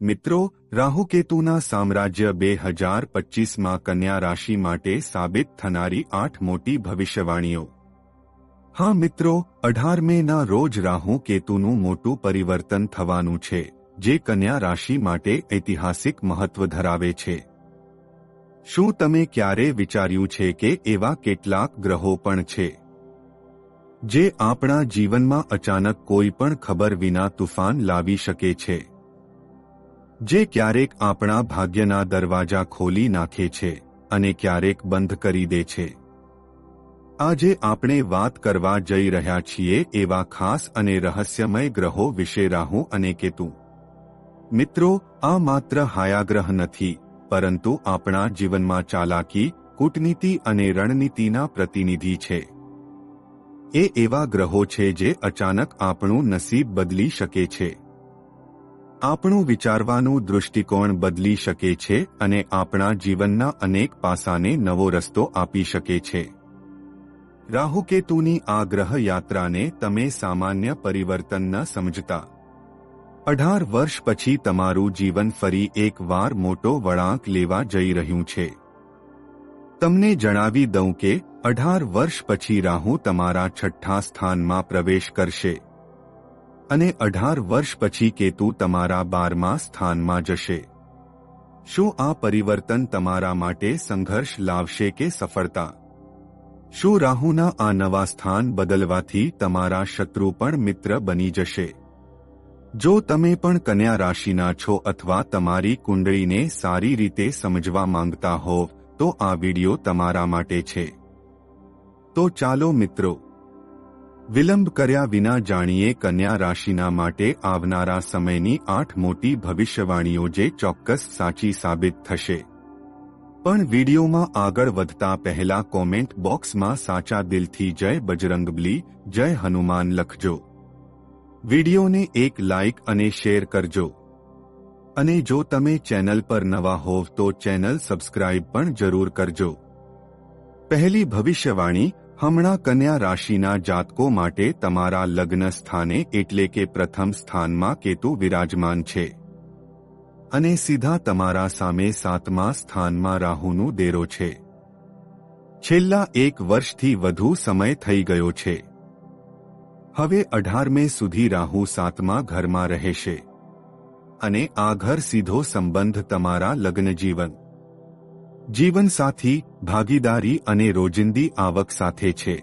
મિત્રો, રાહુકેતુના સામ્રાજ્ય બે હજાર પચીસમાં કન્યા રાશિ માટે સાબિત થનારી આઠ મોટી ભવિષ્યવાણીઓ. હા મિત્રો, અઢાર મેના રોજ રાહુ કેતુનું મોટું પરિવર્તન થવાનું છે, જે કન્યા રાશિ માટે ઐતિહાસિક મહત્વ ધરાવે છે. શું તમે ક્યારે વિચાર્યું છે કે એવા કેટલાક ગ્રહો પણ છે? જે આપણા જીવનમાં અચાનક કોઈ પણ ખબર વિના તુફાન લાવી શકે છે. જે ક્યારેક આપણા ભાગ્યના દરવાજા ખોલી નાખે છે અને ક્યારેક બંધ કરી દે છે. આજે આપણે વાત કરવા જઈ રહ્યા છીએ એવા ખાસ અને રહસ્યમય ગ્રહો વિશે રાહુ અને કેતુ. મિત્રો, આ માત્ર હાયાગ્રહ નથી, પરંતુ આપણા જીવનમાં ચાલાકી, કૂટનીતિ અને રણનીતિના પ્રતિનિધિ છે. એ એવા ગ્રહો છે જે અચાનક આપણું નસીબ બદલી શકે છે. આપણું વિચારવાનું દૃષ્ટિકોણ બદલી શકે છે અને આપણા જીવનના અનેક પાસાને નવો રસ્તો આપી શકે છે. રાહુકેતુની આ ગ્રહ યાત્રાને તમે સામાન્ય પરિવર્તન ન સમજતા. અઢાર વર્ષ પછી તમારું જીવન ફરી એકવાર મોટો વળાંક લેવા જઈ રહ્યું છે. તમને જણાવી દઉં કે અઢાર વર્ષ પછી રાહુ તમારા છઠ્ઠા સ્થાનમાં પ્રવેશ કરશે. અને અઢાર વર્ષ પછી કેતુ તમારા બારમા સ્થાનમાં જશે. શું આ પરિવર્તન તમારા માટે સંઘર્ષ લાવશે કે સફળતા? શું રાહુના આ નવા સ્થાન બદલવાથી તમારા શત્રુ પણ મિત્ર બની જશે? જો તમે પણ કન્યા રાશિના છો અથવા તમારી કુંડળીને સારી રીતે સમજવા માંગતા હોવ, તો આ વિડિયો તમારા માટે છે. તો ચાલો મિત્રો વિલંબ કર્યા વિના જાણીએ કન્યા રાશિના માટે આવનારા સમયની આઠ મોટી ભવિષ્યવાણીઓ જે ચોક્કસ સાચી સાબિત થશે. પણ વિડીયોમાં આગળ વધતા પહેલા કોમેન્ટ બોક્સમાં સાચા દિલથી જય બજરંગબલી, જય હનુમાન લખજો. વિડીયોને એક લાઇક અને શેર કરજો. અને જો તમે ચેનલ પર નવા હોવ તો ચેનલ સબસ્ક્રાઇબ પણ જરૂર કરજો. પહેલી ભવિષ્યવાણી હમણાં કન્યા રાશિના જાતકો માટે તમારા લગ્ન સ્થાને એટલે કે પ્રથમ સ્થાનમાં કેતુ વિરાજમાન છે. અને સીધા તમારા સામે સાતમા સ્થાનમાં રાહુનું દેરો છે. છેલ્લા એક વર્ષથી વધુ સમય થઈ ગયો છે. હવે અઢારમે સુધી રાહુ સાતમા ઘરમાં રહેશે. અને આ ઘર સીધો સંબંધ તમારા લગ્ન જીવન જીવનસાથી ભાગીદારી અને રોજિંદી આવક સાથે છે.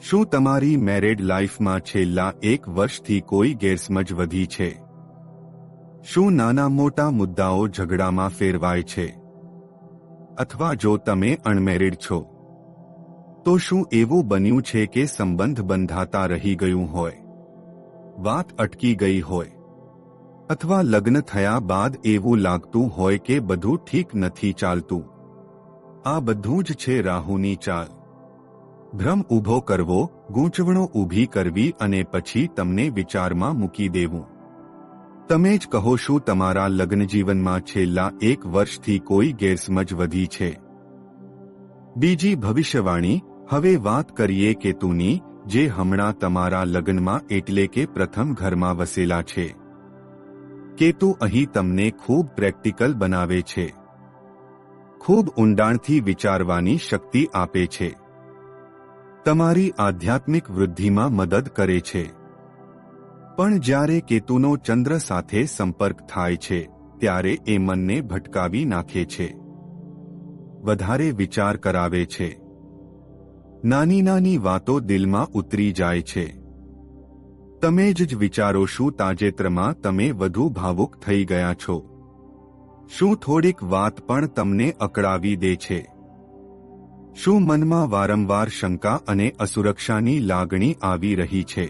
શું તમારી મેરેડ લાઈફમાં છેલ્લા એક વર્ષથી કોઈ ગેરસમજ વધી છે? શું નાના મોટા મુદ્દાઓ ઝઘડામાં ફેરવાય છે? અથવા જો તમે અનમેરિડ છો, તો શું એવું બન્યું છે કે સંબંધ બંધાતા રહી ગયું હોય? વાત અટકી ગઈ હોય. અથવા લગ્ન થયા બાદ એવું લાગતું હોય કે બધું ઠીક નથી ચાલતું. આ બધું જ છે રાહુની ચાલ. ભ્રમ ઊભો કરવો, ગૂંચવણો ઊભી કરવી અને પછી તમને વિચારમાં મૂકી દેવું. તમે જ કહો શું તમારા લગ્ન જીવનમાં છેલ્લા એક વર્ષથી કોઈ ગેરસમજ વધી છે? બીજી ભવિષ્યવાણી, હવે વાત કરીએ કેતુની, જે હમણાં તમારા લગ્નમાં એટલે કે પ્રથમ ઘરમાં વસેલા છે. કેતુ અહીં તમને ખૂબ પ્રેક્ટિકલ બનાવે છે. ખૂબ ઊંડાણથી વિચારવાની શક્તિ આપે છે. તમારી આધ્યાત્મિક વૃદ્ધિમાં મદદ કરે છે. પણ જ્યારે કેતુનો ચંદ્ર સાથે સંપર્ક થાય છે, ત્યારે એ મનને ભટકાવી નાખે છે. વધારે વિચાર કરાવે છે. નાની નાની વાતો દિલમાં ઉતરી જાય છે. તમે જ વિચારો શું તાજેતરમાં તમે વધુ ભાવુક થઈ ગયા છો. શું થોડીક વાત પણ તમને અકળાવી દે છે. શું મનમાં વારંવાર શંકા અને અસુરક્ષાની લાગણી આવી રહી છે.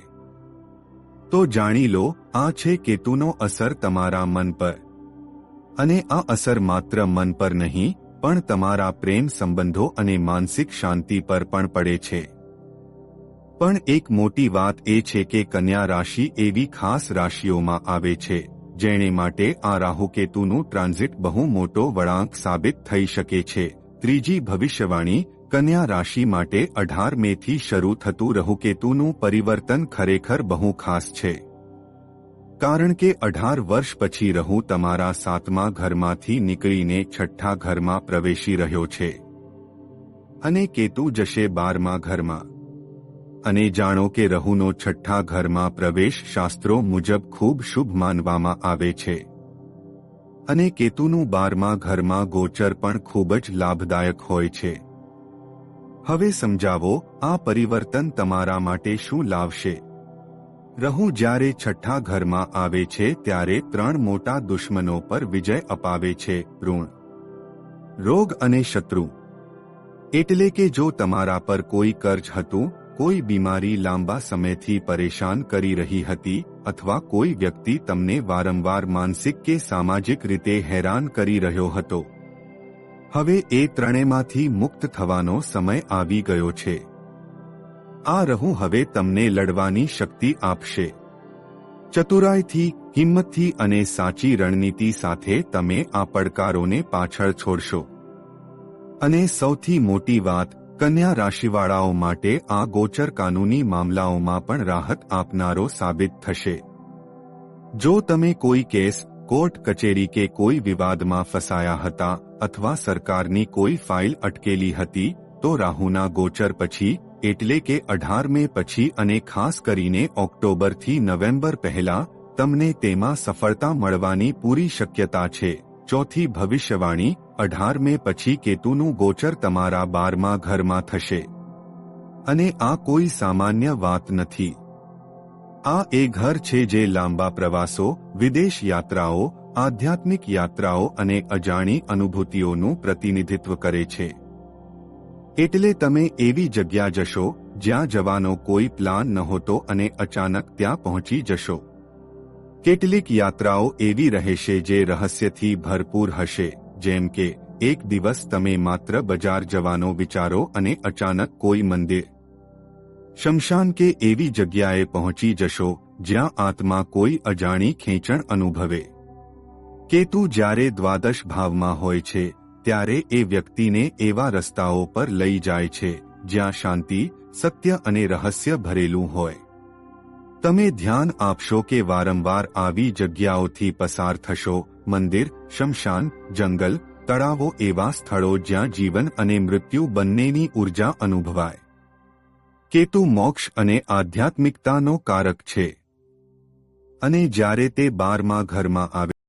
તો જાણી લો, આ છે કેતુનો અસર તમારા મન પર. અને આ અસર માત્ર મન પર નહીં, પણ તમારા પ્રેમ સંબંધો અને માનસિક શાંતિ પર પણ પડે છે. પણ એક મોટી વાત એ છે કે કન્યા રાશિ એવી ખાસ રાશિઓમાં આવે છે, જેણે માટે આ રાહુકેતુનું ટ્રાન્ઝિટ બહુ મોટો વળાંક સાબિત થઈ શકે છે. ત્રીજી ભવિષ્યવાણી, કન્યા રાશિ માટે અઢાર મેથી શરૂ થતું રાહુકેતુનું પરિવર્તન ખરેખર બહુ ખાસ છે. કારણ કે અઢાર વર્ષ પછી રહુ તમારા સાતમા ઘરમાંથી નીકળીને છઠ્ઠા ઘરમાં પ્રવેશી રહ્યો છે. અને કેતુ જશે બારમા ઘરમાં. અને જાણો કે રહુનો છઠ્ઠા ઘરમાં પ્રવેશ શાસ્ત્રો મુજબ ખૂબ શુભ માનવામાં આવે છે. અને કેતુનું બારમા ઘરમાં ગોચર પણ ખૂબ જ લાભદાયક હોય છે. હવે સમજાવો, આ પરિવર્તન તમારા માટે શું લાવશે? રહુ જ્યારે છઠ્ઠા ઘરમાં આવે છે ત્યારે ત્રણ મોટા દુશ્મનો પર વિજય અપાવે છે, ઋણ, રોગ અને શત્રુ. એટલે કે જો તમારા પર કોઈ કર્જ હતું કોઈ બીમારી લાંબા સમયથી પરેશાન કરી રહી હતી અથવા કોઈ વ્યક્તિ તમને વારંવાર માનસિક કે સામાજિક રીતે હેરાન કરી રહ્યો હતો. હવે એ ત્રણેયમાંથી મુક્ત થવાનો સમય આવી ગયો છે. આ રહું હવે તમને લડવાની શક્તિ આપશે. ચતુરાઈથી, હિંમતથી અને સાચી રણનીતિ સાથે તમે આ પડકારોને પાછળ છોડશો. અને સૌથી મોટી વાત કન્યા રાશિવાળાઓ માટે આ ગોચર કાનૂની મામલાઓમાં પણ રાહત આપનારો સાબિત થશે. જો તમે કોઈ કેસ, કોર્ટ કચેરી કે કોઈ વિવાદમાં ફસાયા હતા અથવા સરકારની કોઈ ફાઇલ અટકેલી હતી, તો રાહુના ગોચર પછી, એટલે કે અઢાર મે પછી અને ખાસ કરીને ઓક્ટોબરથી નવેમ્બર પહેલા, તમને તેમાં સફળતા મળવાની પૂરી શક્યતા છે. ચોથી ભવિષ્યવાણી, અઢાર મે પછી કેતુનું ગોચર તમારા બારમા ઘરમાં થશે. અને આ કોઈ સામાન્ય વાત નથી. આ એ ઘર છે જે લાંબા પ્રવાસો, વિદેશ યાત્રાઓ, આધ્યાત્મિક યાત્રાઓ અને અજાણી અનુભૂતિઓનું પ્રતિનિધિત્વ કરે છે. એટલે તમે એવી જગ્યા જશો, જ્યાં જવાનો કોઈ પ્લાન નહોતો અને અચાનક ત્યાં પહોંચી જશો. કેટલીક યાત્રાઓ એવી રહેશે જે રહસ્યથી ભરપૂર હશે, જેમ કે, એક દિવસ તમે માત્ર બજાર જવાનો વિચારો અને અચાનક કોઈ મંદિર શમશાન કે એવી જગ્યાએ પહોંચી જશો, જ્યાં આત્મા કોઈ અજાણી ખેંચણ અનુભવે. કેતુ જ્યારે દ્વાદશ ભાવમાં હોય છે, ત્યારે એ વ્યક્તિને એવા રસ્તાઓ પર લઈ જાય છે, જ્યાં શાંતિ, સત્ય અને રહસ્ય ભરેલું હોય. તમે ધ્યાન આપશો કે વારંવાર આવી જગ્યાઓથી પસાર થશો. મંદિર, શમશાન, જંગલ, તળાવો એવા સ્થળો જ્યાં જીવન અને મૃત્યુ બંનેની ઊર્જા અનુભવાય. કેતુ મોક્ષ અને આધ્યાત્મિકતાનો કારક છે. અને જ્યારે તે બારમા ઘરમાં આવે